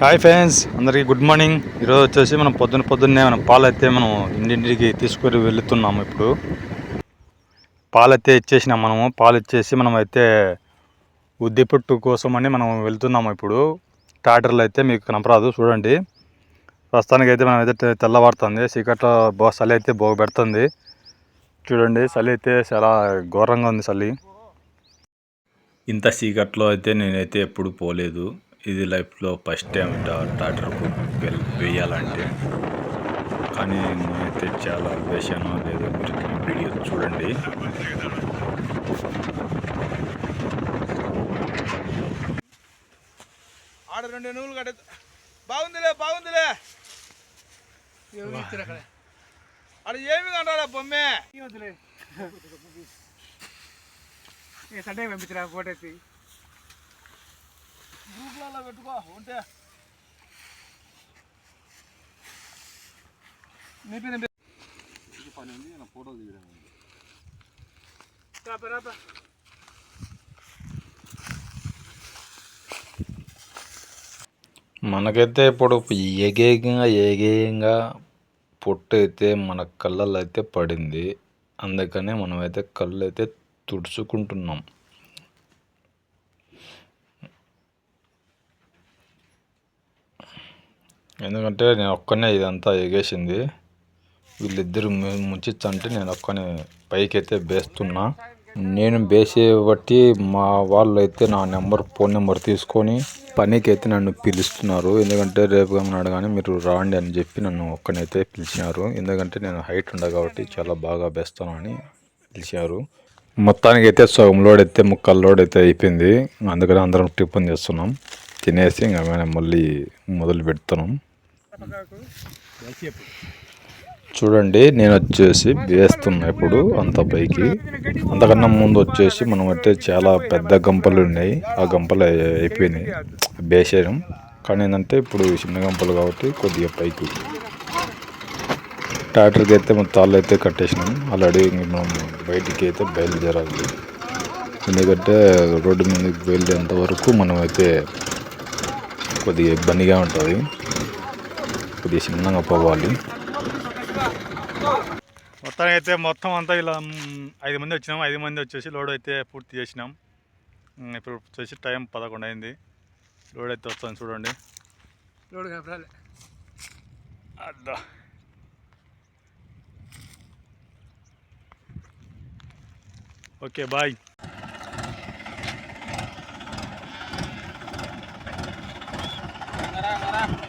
Hi friends అందరికీ good morning. ఈరోజు వచ్చేసి మనం పొద్దున్న పొద్దున్నే మనం పాలు అయితే మనం ఇంటింటికి తీసుకొని వెళుతున్నాము ఇప్పుడు. పాలైతే ఇచ్చేసినాం మనము. పాలు ఇచ్చేసి మనం అయితే ఉద్దిపట్టు కోసమని మనం వెళ్తున్నాము ఇప్పుడు. ట్రాక్టర్లు అయితే మీకు కనపరాదు చూడండి. ప్రస్తుతానికి అయితే మనం అయితే తెల్లవారుతుంది. చీకట్లో బా చలి అయితే బోగ పెడుతుంది. చూడండి చలి అయితే చాలా ఘోరంగా ఉంది చలి. ఇంత చీకట్లో అయితే నేనైతే ఎప్పుడు పోలేదు. ఇది లైఫ్లో ఫస్ట్ టైం ట్రాక్టర్కు వెల్ వేయాలంటే. కానీ నేనైతే చాలా వేసాను లేదో మీరు వీడియో చూడండి. ఆడ రెండు నువ్వులు కట్ట బాగుందిలే బాగుందిలే. ఆడ ఏమి కంటారా బొమ్మే. సండే పంపించిన ఫోటో గ్రూప్లలో పెట్టుకో ఉంటే నీ పేరు ఏం పేరు? రాపా, రాపా. మనకైతే ఇప్పుడు ఏగేగంగా ఏగేయంగా పొట్టు అయితే మన కళ్ళల్లో అయితే పడింది అందుకనే మనమైతే కళ్ళు అయితే తుడుచుకుంటున్నాం ఎందుకంటే నేను ఒక్కనే ఇదంతా ఎగేసింది. వీళ్ళిద్దరు ముంచిచ్చంటే నేను ఒక్కనే పైకైతే బేస్తున్నా. నేను బేసే బట్టి మా వాళ్ళు అయితే నా నెంబర్ ఫోన్ నెంబర్ తీసుకొని పనికి అయితే నన్ను పిలుస్తున్నారు. ఎందుకంటే రేపు ఏమన్నాడు కానీ మీరు రాండి అని చెప్పి నన్ను ఒక్కనైతే పిలిచినారు. ఎందుకంటే నేను హైట్ ఉండ కాబట్టి చాలా బాగా బేస్తాను అని పిలిచారు మొత్తానికి అయితే సగం లోడ్ అయితే ముక్కలు లోడ్ అయితే అయిపోయింది. అందుకని అందరం టిఫిన్ చేస్తున్నాం. తినేసి ఇంకా మేము మళ్ళీ మొదలు పెడుతున్నాం చూడండి నేను వచ్చేసి వేస్తున్నా ఇప్పుడు అంత పైకి. అంతకన్నా ముందు వచ్చేసి మనం అయితే చాలా పెద్ద గంపలు ఉన్నాయి. ఆ గంపలు అయిపోయినాయి. బేసేయడం. కానీ ఏంటంటే ఇప్పుడు చిన్న గంపలు కాబట్టి కొద్దిగా పైకి. ట్రాక్టర్కి అయితే మన తాళ్ళు అయితే కట్టేసినాం. ఆల్రెడీ మనం బయటికి అయితే బయలుదేరాలి. ఎందుకంటే రోడ్డు మీదకి బయలుదేరేంత వరకు మనం అయితే కొద్దిగా ఇబ్బందిగా ఉంటుంది. కొద్దిగా చిన్నగా పోవాలి. మొత్తానికి అయితే మొత్తం అంతా ఇలా ఐదు మంది వచ్చినాం. ఐదు మంది వచ్చేసి లోడ్ అయితే పూర్తి చేసినాం. ఇప్పుడు వచ్చేసి టైం పదకొండు అయింది. లోడ్ అయితే వస్తుంది చూడండి. కనపడాలి. అద్దా. Okay bye. carajo, carajo.